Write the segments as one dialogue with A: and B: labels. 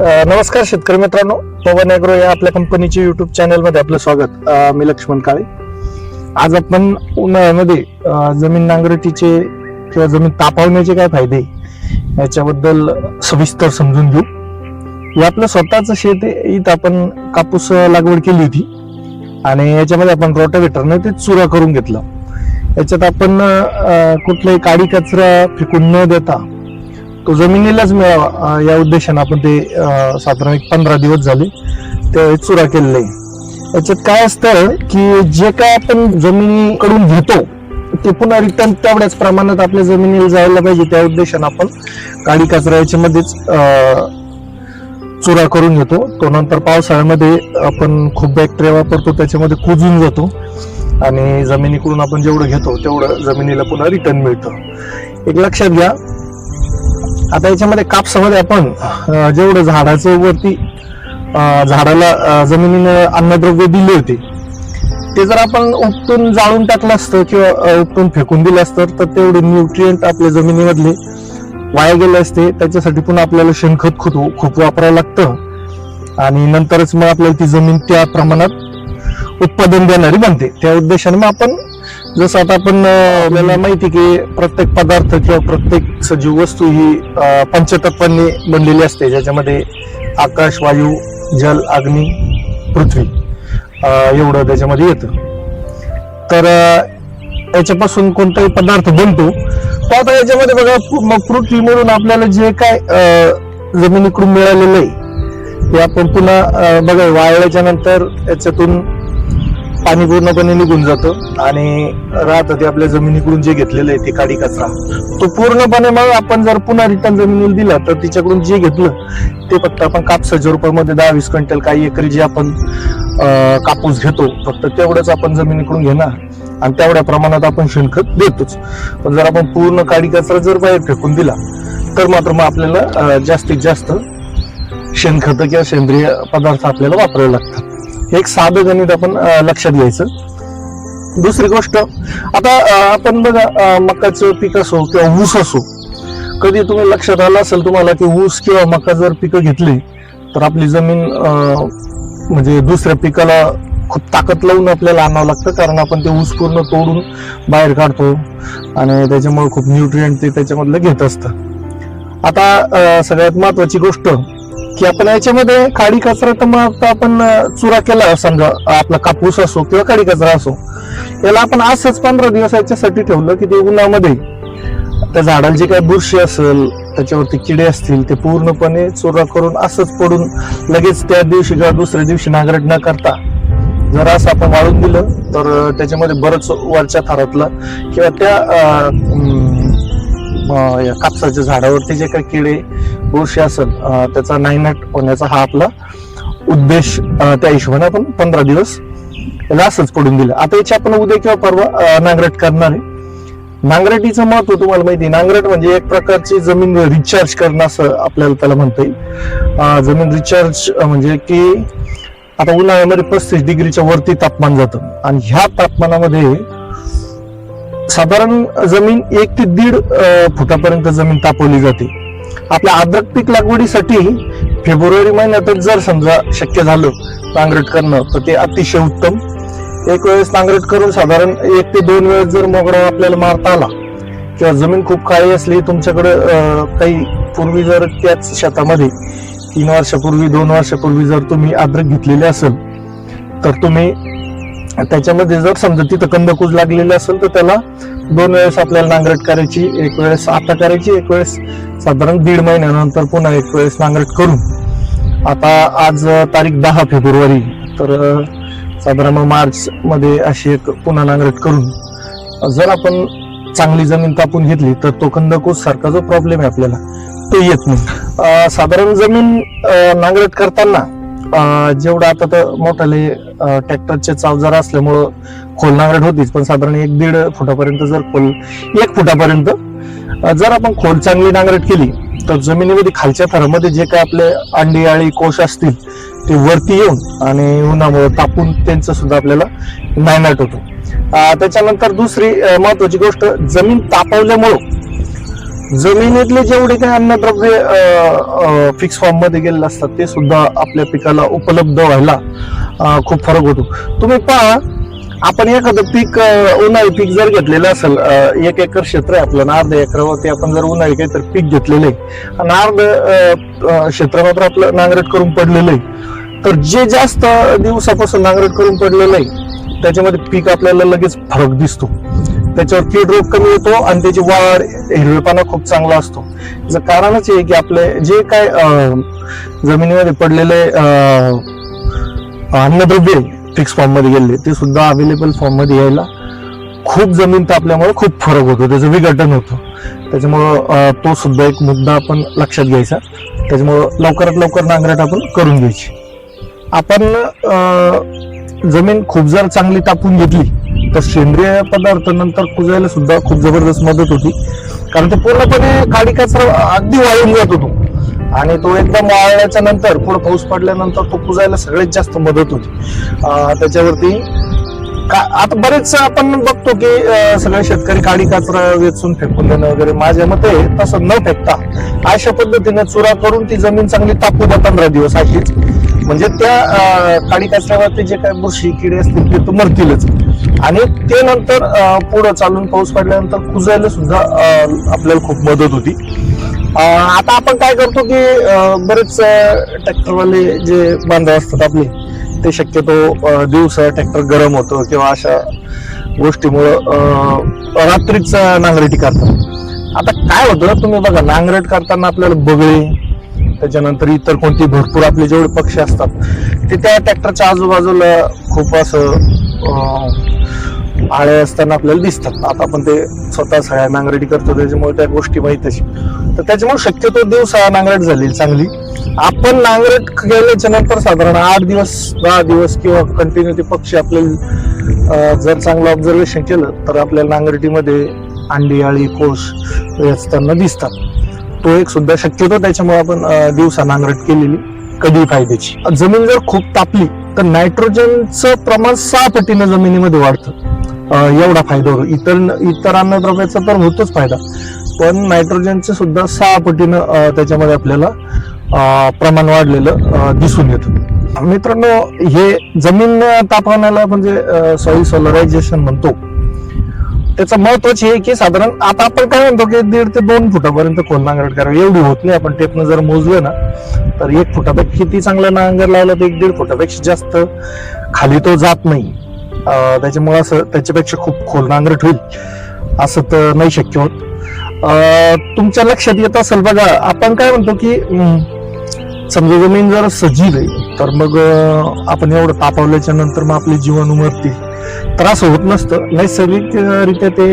A: नमस्कार शेतकरी मित्रांनो. पवन ॲग्रो या आपल्या कंपनीच्या युट्यूब चॅनलमध्ये आपलं स्वागत. मी लक्ष्मण काळे. आज आपण उन्हाळ्यामध्ये जमीन नांगरटीचे किंवा जमीन तापवण्याचे काय फायदे याच्याबद्दल सविस्तर समजून घेऊ. हे आपलं स्वतःचं शेत इथं आपण कापूस लागवड केली होती. आणि याच्यामध्ये आपण रोटावेटरने ते चुरा करून घेतलं. याच्यात आपण कुठलाही काडी कचरा फेकून न देता तो जमिनीलाच मिळावा या उद्देशाने आपण ते साधारण एक पंधरा दिवस झाले ते चुरा केलेलं. आहे याच्यात काय असतं की जे काय आपण जमिनीकडून घेतो ते पुन्हा रिटर्न तेवढ्याच प्रमाणात आपल्या जमिनीला जायला पाहिजे. त्या उद्देशाने आपण काडी कचरा याच्यामध्येच अं, चुरा करून घेतो. तो नंतर पावसाळ्यामध्ये आपण खूप बॅक्टेरिया वापरतो त्याच्यामध्ये कुजून जातो आणि जमिनीकडून आपण जेवढं घेतो तेवढं जमिनीला पुन्हा रिटर्न मिळतं. एक लक्षात घ्या आता याच्यामध्ये कापसामध्ये आपण जेवढं झाडाचं वरती झाडाला जमिनीनं अन्नद्रव्य दिले होते ते जर आपण उपटून जाळून टाकलं असतं किंवा उपटून फेकून दिलं असतं तर तेवढे न्यूट्रिएंट आपल्या जमिनीमधले वाया गेले असते. त्याच्यासाठी पुन्हा आपल्याला शेणखत खूप खूप वापरावं लागतं. आणि नंतरच मग आपल्याला ती जमीन त्या प्रमाणात उत्पादन देणारी बनते. त्या उद्देशाने मग आपण जसं आता आपण आपल्याला माहिती की प्रत्येक पदार्थ किंवा प्रत्येक सजीव वस्तू ही पंचतत्वांनी बनलेली असते. ज्याच्यामध्ये आकाश वायू जल अग्नी पृथ्वी एवढं त्याच्यामध्ये येतं. तर याच्यापासून कोणताही पदार्थ बनतो तो आता याच्यामध्ये बघा पु- मग पृथ्वीमधून आपल्याला जे काय जमिनीकडून मिळालेलं आहे ते आपण पुन्हा बघा वाळल्याच्या नंतर याच्यातून पाणी पूर्णपणे निघून जातं आणि राहतं ते आपल्या जमिनीकडून जे घेतलेलं आहे ते काडी कचरा. तो पूर्णपणे मग आपण जर पुन्हा रिटर्न जमिनीला दिला तर तिच्याकडून जे घेतलं ते फक्त आपण कापसाच्या रुपयामध्ये दहा वीस क्विंटल काही एकरी जे आपण कापूस घेतो फक्त तेवढंच आपण जमिनीकडून घेणार आणि तेवढ्या प्रमाणात आपण शेणखत देतोच. पण जर आपण पूर्ण काडी कचरा जर बाहेर फेकून दिला तर मात्र मग आपल्याला जास्तीत जास्त शेणखत किंवा सेंद्रिय पदार्थ आपल्याला वापरावे लागतात. हे एक साधं गणित आपण लक्षात घ्यायचं. दुसरी गोष्ट आता आपण बघा अं, मकाचं पीक असो किंवा ऊस असो कधी तुम्ही लक्षात आलं असेल तुम्हाला की ऊस किंवा मका जर पिकं घेतली तर आपली जमीन म्हणजे दुसऱ्या पिकाला खूप ताकद लावून आपल्याला आणावं लागतं कारण आपण ते ऊस पूर्ण तोडून बाहेर काढतो आणि त्याच्यामुळे खूप न्यूट्रिएंट ते त्याच्यामधलं घेत असतं. आता सगळ्यात महत्वाची गोष्ट की आपण याच्यामध्ये काडी कचरा तर मग आपण चुरा केला समजा आपला कापूस असो किंवा काडी कचरा असो याला आपण असंच पंधरा दिवस याच्यासाठी ठेवलं की ते उन्हामध्ये त्या झाडाला जे काही बुरशी असेल त्याच्यावरती किडे असतील ते पूर्णपणे चुरा करून असंच पडून लगेच त्या दिवशी किंवा दुसऱ्या दिवशी नांगरट न करता जर असं आपण वाळून दिलं तर त्याच्यामध्ये बरंच वरच्या थरातलं किंवा त्या या कापसाच्या झाडावरती जे काही किडे बुरशी असेल त्याचा नायनाट होण्याचा हा आपला उद्देश त्या हिशोबाने आपण पंधरा दिवस याला असंच पडून दिलं. आता याची आपण उद्या किंवा परवा नांगरट करणार आहे. नांगरटीचं महत्त्व तुम्हाला माहिती आहे. नांगरट म्हणजे एक प्रकारची जमीन रिचार्ज करणं असं आपल्याला त्याला म्हणता येईल. जमीन रिचार्ज म्हणजे की आता उन्हाळ्यामध्ये पस्तीस डिग्रीच्या वरती तापमान जातं. आणि ह्या तापमानामध्ये साधारण जमीन एक ते दीड फुटापर्यंत जमीन तापवली जाते. आपल्या आद्रक पीक लागवडीसाठी फेब्रुवारी महिन्यातच जर समजा शक्य झालं नांगरट करणं तर ते अतिशय उत्तम. एक वेळेस नांगरट करून साधारण एक ते दोन वेळेस जर मोगडा आपल्याला मारता आला किंवा जमीन खूप काळी असली तुमच्याकडे काही पूर्वी जर त्याच शेतामध्ये तीन वर्षापूर्वी दोन वर्षापूर्वी जर तुम्ही आद्रक घेतलेले असेल तर तुम्ही त्याच्यामध्ये जर समजा तिथं कंदकूज लागलेले असेल तर त्याला दोन वेळेस आपल्याला नांगरट करायची एक वेळेस आता करायची एक वेळेस साधारण दीड महिन्यानंतर पुन्हा एक वेळेस नांगरट करून. आता आज तारीख दहा फेब्रुवारी तर साधारण मार्च मध्ये अशी एक पुन्हा नांगरट करून जर आपण चांगली जमीन तापून घेतली तर तो कंदकूज सारखा जो प्रॉब्लेम आहे आपल्याला तो येत नाही. साधारण जमीन नांगरट करताना जेवढं आता तर मोठाले ट्रॅक्टरचे जरा असल्यामुळं खोल नांगरट होतीच पण साधारण एक दीड फुटापर्यंत जर खोल एक फुटापर्यंत जर आपण खोल चांगली नांगरट केली तर जमिनीमध्ये खालच्या थरामध्ये जे काय आपले अंडी आळी कोश असतील ते वरती येऊन आणि उन्हामुळे तापून त्यांचं सुद्धा आपल्याला नायनाट होतो. त्याच्यानंतर दुसरी महत्वाची गोष्ट जमीन तापवल्यामुळं जमिनीतले जेवढे काही अन्नद्रव्य फिक्स फॉर्ममध्ये गेलेले असतात ते सुद्धा आपल्या पिकाला उपलब्ध व्हायला खूप फरक होतो. तुम्ही पहा आपण एखादं पीक उन्हाळी पीक जर घेतलेलं असेल एक एकर क्षेत्र आहे आपलं अर्ध अर्ध्या एकरावरती आपण जर उन्हाळी काहीतरी पीक घेतलेलं आहे आणि अर्ध क्षेत्र मात्र आपलं नांगरट करून पडलेलं आहे तर जे जास्त दिवसापासून नांगरट करून पडलेलं आहे त्याच्यामध्ये पीक आपल्याला लगेच फरक दिसतो. त्याच्यावर कीड रोग कमी येतो आणि त्याची वाढ हिरवेपणा खूप चांगला असतो. त्याचं कारणच आहे की आपले जे काय जमिनीमध्ये पडलेले अन्नद्रव्य फिक्स फॉर्ममध्ये गेले ते सुद्धा अवेलेबल फॉर्ममध्ये यायला खूप जमीन तापल्यामुळे खूप फरक होतो. त्याचं विघटन होतं. त्याच्यामुळं तो सुद्धा एक मुद्दा आपण लक्षात घ्यायचा. त्याच्यामुळं लवकरात लवकर नांगरट आपण करून घ्यायची. आपण जमीन खूप जर चांगली तापून घेतली तर सेंद्रिय पदार्थ नंतर कुजायला सुद्धा खूप जबरदस्त मदत होती. कारण ते पूर्णपणे काडी कचरा अगदी वाळून जात होतो. आणि तो एकदम वाळल्याच्या नंतर पुढे पाऊस पडल्यानंतर तो कुजायला सगळ्यात जास्त मदत होती. त्याच्यावरती का- आता बरेच आपण बघतो की सगळे शेतकरी काडी कचरा वेचून फेकून देणं वगैरे माझ्या मते तसं न फेकता अशा पद्धतीने चुरा करून ती जमीन चांगली तापू द्या पंधरा दिवस अशीच म्हणजे त्या काडी कचऱ्यावरती जे काही बुरशी किडे असतील ते तर मरतीलच. आणि ते नंतर पुढं चालून पाऊस पडल्यानंतर कुजायला सुद्धा आपल्याला खूप मदत होती. आता आपण काय करतो की बरेच ट्रॅक्टरवाले जे बांधव असतात आपले ते शक्यतो दिवसा ट्रॅक्टर गरम होतं किंवा अशा गोष्टीमुळं रात्रीच नांगरटी करतात. आता काय होतं तुम्ही बघा नांगरट करताना आपल्याला बगळे त्याच्यानंतर इतर कोणती भरपूर आपले जेवढे पक्षी असतात ते त्या ट्रॅक्टरच्या आजूबाजूला खूप असं आळे असताना आपल्याला दिसतात. आता आपण ते स्वतः सगळ्या नांगरटी करतो त्याच्यामुळे त्या गोष्टी माहीतच तर त्याच्यामुळे शक्यतो दिवसा नांगरट झाली चांगली. आपण नांगरट केल्याच्यानंतर साधारण आठ दिवस दहा दिवस किंवा कंटिन्यू ते पक्षी आपल्याला जर चांगलं ऑब्झर्वेशन केलं तर आपल्याला नांगरटीमध्ये अंडी आळी कोश असताना दिसतात. तो एक सुद्धा शक्यतो त्याच्यामुळे आपण दिवसा नांगरट केलेली कधी फायद्याची. जमीन जर खूप तापली तर नायट्रोजनचं प्रमाण सहा पटीनं जमिनीमध्ये वाढतं. एवढा फायदा होतो. इतर इतर अन्नद्रव्याचा तर होतोच फायदा. पण नायट्रोजनचं सुद्धा सहा पटीनं त्याच्यामध्ये आपल्याला प्रमाण वाढलेलं दिसून येतं. मित्रांनो हे जमीन तापवण्याला म्हणजे सॉइल सोलरायझेशन म्हणतो. त्याचं महत्त्वाचे आहे की साधारण आता आपण काय म्हणतो की दीड ते दोन फुटापर्यंत खोल नांगरट करावी? एवढी होत नाही. आपण टेपनं जर मोजलं ना तर एक फुटापेक्षा किती चांगला नांगर लावला तर एक दीड फुटापेक्षा जास्त खाली तो जात नाही. त्याच्यामुळं त्याच्यामुळे असं त्याच्यापेक्षा खूप खोल नांगरट होईल. असं तर नाही शक्य होत. तुमच्या लक्षात येत असेल बघा आपण काय म्हणतो की समजा जमीन जर सजीव आहे तर मग आपण एवढं तापवल्याच्या नंतर मग आपली जीवन उमरतील त्रास होत नसतं. नैसर्गिकरित्या ते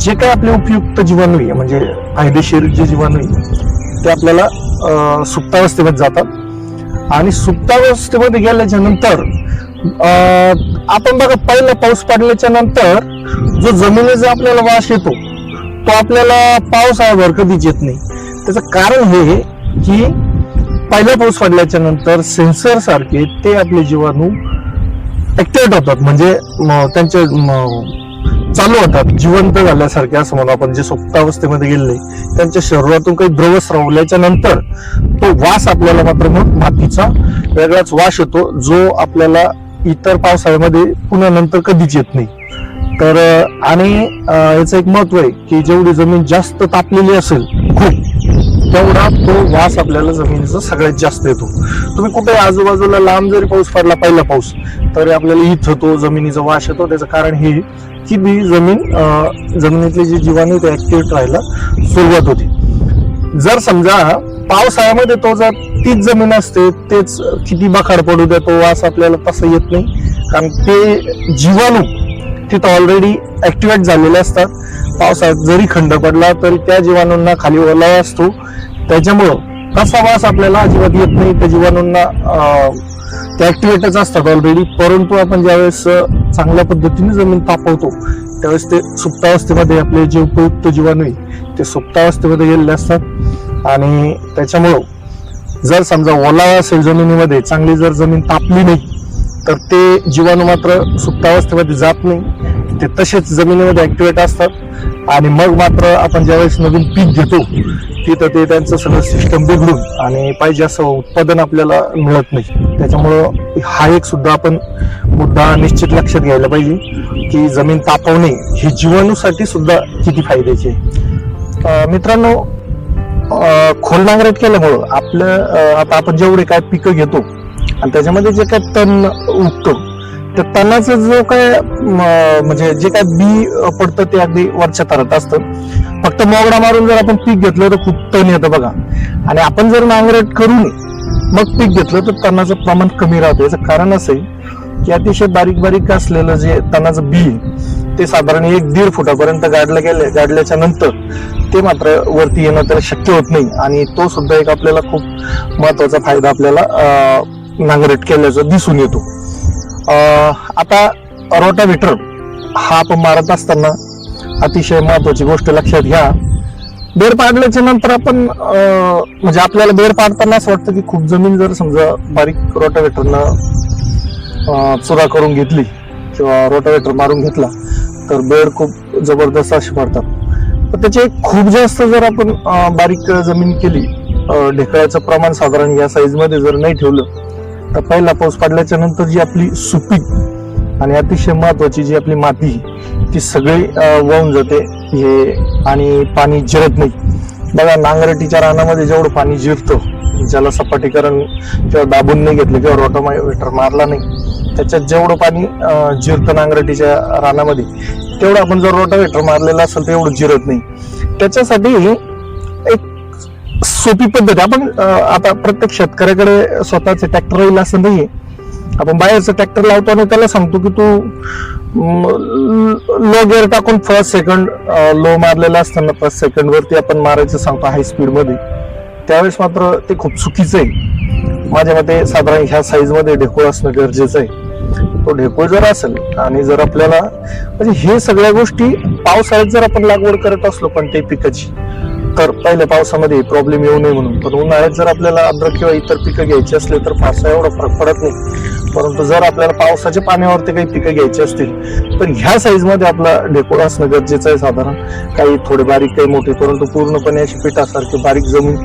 A: जे काही आपले उपयुक्त जीवाणू आहे म्हणजे फायदेशीर जे जीवाणू आहे ते आपल्याला सुप्तावस्थेमध्ये जातात. आणि सुप्तावस्थेमध्ये गेल्याच्यानंतर अं, आपण बघा पहिला पाऊस पडल्याच्या नंतर जो जमिनीचा आपल्याला वास येतो तो आपल्याला पावसाळ्यावर कधीच येत नाही. त्याचं कारण हे की पहिला पाऊस पडल्याच्या नंतर सेन्सर सारखे ते आपले जीवाणू ऍक्टिवेट होतात. म्हणजे त्यांचे चालू होतात. जिवंत झाल्यासारखे असं म्हणून आपण. जे सुप्तावस्थेमध्ये गेले त्यांच्या शरीरातून काही द्रव स्रवल्याच्या नंतर तो वास आपल्याला मात्र मग मातीचा वेगळाच वास येतो जो आपल्याला इतर पावसाळ्यामध्ये पुन्हा नंतर कधीच येत नाही. तर आणि याचं एक महत्त्व आहे की जेवढी जमीन जास्त तापलेली असेल खूप तेवढा तो वास आपल्याला जमिनीचा सगळ्यात जास्त येतो. तुम्ही कुठे आजूबाजूला लांब जरी पाऊस पडला पहिला पाऊस तरी आपल्याला इथं तो जमिनीचा वास येतो. त्याचं कारण हे की ती जमीन जमिनीतले जे जीवाणू ते ऍक्टिव्ह राहायला सुरुवात होती. जर समजा पावसाळ्यामध्ये तो जर तीच जमीन असते तेच किती बखाड पडू द्या तो वास आपल्याला तसा येत नाही. कारण ते जीवाणू तिथं ऑलरेडी ऍक्टिवेट झालेले असतात. पावसाळ्यात जरी खंड पडला तरी त्या जीवाणूंना खाली ओलावा असतो. त्याच्यामुळं तसा वास आपल्याला अजिबात येत नाही. त्या जीवाणूंना ते ऍक्टिवेटच असतात ऑलरेडी परंतु आपण ज्यावेळेस चांगल्या पद्धतीने जमीन तापवतो त्यावेळेस ते सुप्तावस्थेमध्ये आपले जे उपयुक्त जीवाणू आहे ते सुप्तावस्थेमध्ये गेलेले असतात. आणि त्याच्यामुळं जर समजा ओलावा असेल जमिनीमध्ये चांगली जर जमीन तापली नाही तर ते जीवाणू मात्र सुप्तावस्थेमध्ये जात नाही. ते तसेच जमिनीमध्ये ऍक्टिव्हेट असतात. आणि मग मात्र आपण ज्यावेळेस नवीन पीक घेतो तिथं ते त्यांचं सगळं सिस्टम बिघडून आणि पाहिजे असं उत्पादन आपल्याला मिळत नाही. त्याच्यामुळं हा एक सुद्धा आपण मुद्दा निश्चित लक्षात घ्यायला पाहिजे की जमीन तापवणे हे जीवाणूसाठी सुद्धा किती फायद्याची आहे. मित्रांनो खोल नांगरट केल्यामुळं आपलं आता आपण जेवढे काय पिकं घेतो आणि त्याच्यामध्ये जे काय तण उगतो तर तणाचं जो काय म्हणजे जे काय बी पडतं ते अगदी वरच्या थरात असतं. फक्त मोगडा मारून जर आपण पीक घेतलं तर खूप तण येतं बघा. आणि आपण जर नांगरट करून मग पीक घेतलं तर तणाचं प्रमाण कमी राहतं. याचं कारण असं आहे की अतिशय बारीक बारीक असलेलं जे तणाचं बी ते साधारण एक दीड फुटापर्यंत गाडलं गेले गाडल्याच्या नंतर ते मात्र वरती येणं तर शक्य होत नाही. आणि तो सुद्धा एक आपल्याला खूप महत्त्वाचा फायदा आपल्याला नांगरट केल्याचा दिसून येतो. आता रोटाव्हिटर हा आपण मारत असताना अतिशय महत्वाची गोष्ट लक्षात घ्या. बेर पाडल्याच्या नंतर आपण म्हणजे आपल्याला बेर पाडताना असं वाटतं की खूप जमीन जर समजा बारीक रोटाव्हिटरनं चुरा करून घेतली किंवा रोटावेटर मारून घेतला तर बेड खूप जबरदस्त असे पडतात. तर त्याचे खूप जास्त जर आपण बारीक जमीन केली ढेकळ्याचं प्रमाण साधारण या साईजमध्ये जर नाही ठेवलं तर पहिला पाऊस पडल्याच्या नंतर जी आपली सुपीक आणि अतिशय महत्वाची जी आपली माती ती सगळी वाहून जाते. हे आणि पाणी जिरत नाही. बघा नांगरटीच्या रानामध्ये जेवढं पाणी जिरतं ज्याला सपाटीकरण किंवा दाबून नाही घेतलं किंवा रोटावेटर मारला नाही त्याच्यात जेवढं पाणी जिरतं नांगरटीच्या रानामध्ये तेवढं आपण जर रोटावेटर मारलेलं असेल तर एवढं जिरत नाही. त्याच्यासाठी एक सोपी पद्धत आहे. आपण आता प्रत्येक शेतकऱ्याकडे स्वतःचे ट्रॅक्टर येईल असं नाहीये. आपण बाहेरचं ट्रॅक्टर लावतो आणि त्याला सांगतो की तू लो गेअर टाकून फर्स्ट सेकंड लो मारलेला असताना फर्स्ट सेकंड वरती आपण मारायचं सांगतो हाय स्पीडमध्ये. त्यावेळेस मात्र ते खूप चुकीचं आहे. माझ्या मते साधारण ह्या साईजमध्ये ढेकूळ असणं गरजेचं आहे. तो ढेकूळ जर असेल आणि जर आपल्याला म्हणजे हे सगळ्या गोष्टी पावसाळ्यात जर आपण लागवड करत असलो पण ते पिकाची तर पहिल्या पावसामध्ये प्रॉब्लेम येऊ नये म्हणून. पण उन्हाळ्यात जर आपल्याला अद्रक किंवा इतर पिकं घ्यायची असले तर फारसा एवढा फरक पडत नाही. परंतु जर आपल्याला पावसाच्या पाण्यावरती काही पिकं घ्यायची असतील तर ह्या साईजमध्ये आपला ढेकोळ असणं गरजेचं आहे साधारण. काही थोडे बारीक काही मोठे परंतु पूर्णपणे अशी पिठासारखी बारीक जमीन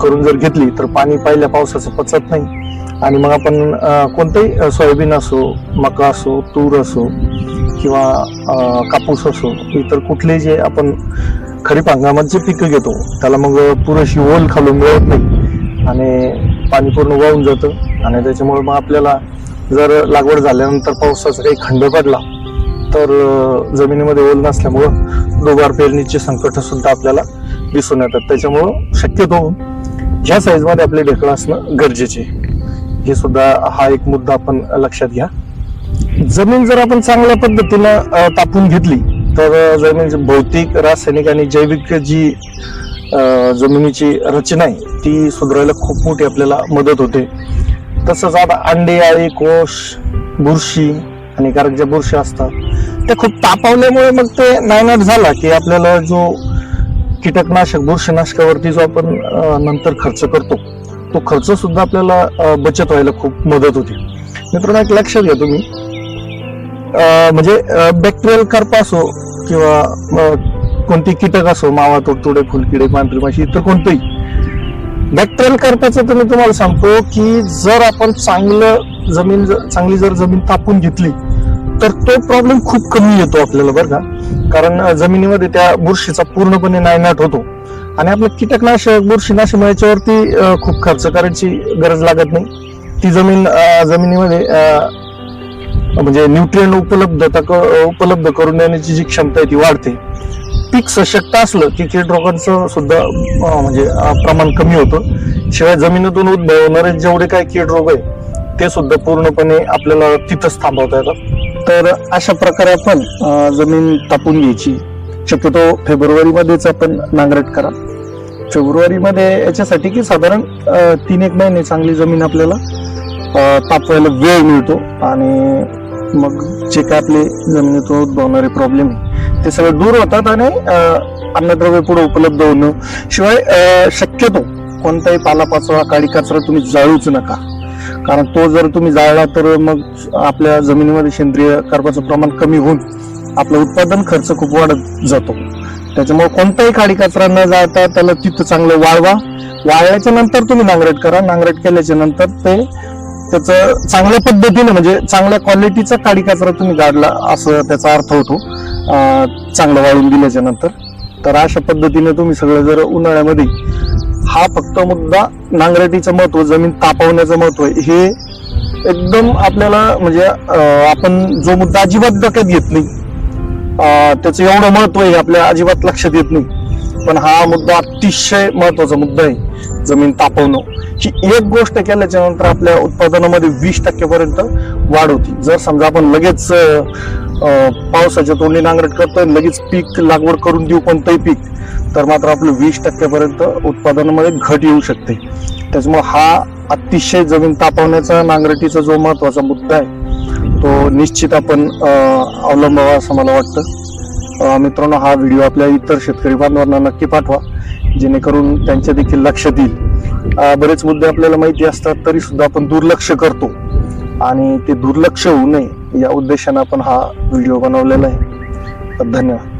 A: करून जर घेतली तर पाणी पहिल्या पावसाचं पचत नाही. आणि मग आपण कोणतंही सोयाबीन असो मका असो तूर असो किंवा कापूस असो इतर कुठले जे आपण खरीप हंगामात जे पिकं घेतो त्याला मग पुरेशी ओल खालून मिळत नाही. आणि पाणी पूर्ण वाहून जातं. आणि त्याच्यामुळे मग आपल्याला जर लागवड झाल्यानंतर पावसाचा काही खंड पडला तर जमिनीमध्ये ओल नसल्यामुळं दुबार पेरणीचे संकट सुद्धा आपल्याला दिसून येतात. त्याच्यामुळं शक्यतो ह्या साईजमध्ये आपले ढेकळं असणं गरजेचे हे सुद्धा हा एक मुद्दा आपण लक्षात घ्या. जमीन जर आपण चांगल्या पद्धतीनं तापून घेतली तर जमिनीची भौतिक रासायनिक आणि जैविक जी जमिनीची रचना आहे ती सुधारायला खूप मोठी आपल्याला मदत होते. तसंच आता अंडे आळी कोश बुरशी हानिकारक ज्या बुरशी असतात त्या खूप तापवल्यामुळे मग ते नायनाट झाला की आपल्याला जो कीटकनाशक बुरशीनाशकावरती जो आपण नंतर खर्च करतो तो खर्च सुद्धा आपल्याला बचत व्हायला खूप मदत होते. मित्रांनो एक लक्षात घ्या तुम्ही. म्हणजे बॅक्टेरियल कार्प असो किंवा कोणती कीटक असो मावा तुडतुडे फुलकिडे पांढरी माशी इतर कोणतंही. बॅक्टेरियल कार्पाचं तर मी तुम्हाला सांगतो की जर आपण चांगलं जमीन चांगली जर जमीन तापून घेतली तर तो प्रॉब्लेम खूप कमी येतो आपल्याला बरं का. कारण जमिनीमध्ये त्या बुरशीचा पूर्णपणे नायनाट होतो. आणि आपलं कीटकनाशक बुरशीनाशक याच्यावरती खूप खर्च करायची गरज लागत नाही. ती जमीन जमिनीमध्ये म्हणजे न्यूट्रिएंट उपलब्धता क- उपलब्ध करून देण्याची जी क्षमता आहे ती वाढते. पीक सशक्त असलं की कीड रोगांचं सुद्धा म्हणजे प्रमाण कमी होतं. शिवाय जमिनीतून उद्भवणारे जेवढे काही कीड रोग आहे ते सुद्धा पूर्णपणे आपल्याला तिथंच थांबवता येतात. तर अशा प्रकारे आपण जमीन तापून घ्यायची. शक्यतो फेब्रुवारीमध्येच आपण नांगरट करा. फेब्रुवारीमध्ये याच्यासाठी की साधारण तीन एक महिने चांगली जमीन आपल्याला तापवायला वेळ मिळतो. आणि मग जे काय आपले जमिनीतून उद्भवणारे प्रॉब्लेम ते सगळे दूर होतात आणि अन्नद्रव्य पुढे उपलब्ध होणं. शिवाय शक्यतो कोणताही पालापाचोळा काळी कचरा तुम्ही जाळूच नका. कारण तो जर तुम्ही जाळला तर मग आपल्या जमिनीमध्ये सेंद्रिय कार्बाचं प्रमाण कमी होऊन आपलं उत्पादन खर्च खूप वाढत जातो. त्याच्यामुळे कोणताही खाडी कचरा न जाता त्याला तिथं चांगलं वाळवा. वाळल्याच्या नंतर तुम्ही नांगरट करा. नांगरट केल्याच्यानंतर ते त्याचं चांगल्या पद्धतीने म्हणजे चांगल्या क्वालिटीचा काडी कचरा तुम्ही काढला असं त्याचा अर्थ होतो. चांगलं वाळून दिल्याच्या नंतर. तर अशा पद्धतीने तुम्ही सगळं जर उन्हाळ्यामध्ये हा फक्त मुद्दा नांगरटीचं महत्त्व जमीन तापवण्याचं महत्त्व हे एकदम आपल्याला म्हणजे आपण जो मुद्दा अजिबात डोक्यात घेत नाही त्याचं एवढं महत्त्व आहे आपल्या अजिबात लक्षात येत नाही. पण हा मुद्दा अतिशय महत्त्वाचा मुद्दा आहे. जमीन तापवणं. ही एक गोष्ट केल्याच्यानंतर आपल्या उत्पादनामध्ये वीस टक्क्यापर्यंत वाढ होती. जर समजा आपण लगेच पावसाच्या तोंडी नांगरट करतोय लगेच पीक लागवड करून देऊ कोणतंही पीक तर मात्र आपलं वीस टक्क्यापर्यंत उत्पादनामध्ये घट येऊ शकते. त्याच्यामुळे हा अतिशय जमीन तापवण्याचा नांगरटीचा जो महत्त्वाचा मुद्दा आहे तो निश्चित आपण अवलंबावा असं मला वाटतं. मित्रांनो हा व्हिडिओ आपल्या इतर शेतकरी बांधवांना नक्की पाठवा जेणेकरून त्यांच्या देखील लक्षात येईल बरेच मुद्दे आपल्याला माहिती असतात तरी सुद्धा आपण दुर्लक्ष करतो. आणि ते दुर्लक्ष होऊ नये या उद्देशाने आपण हा व्हिडिओ बनवलेला आहे. धन्यवाद.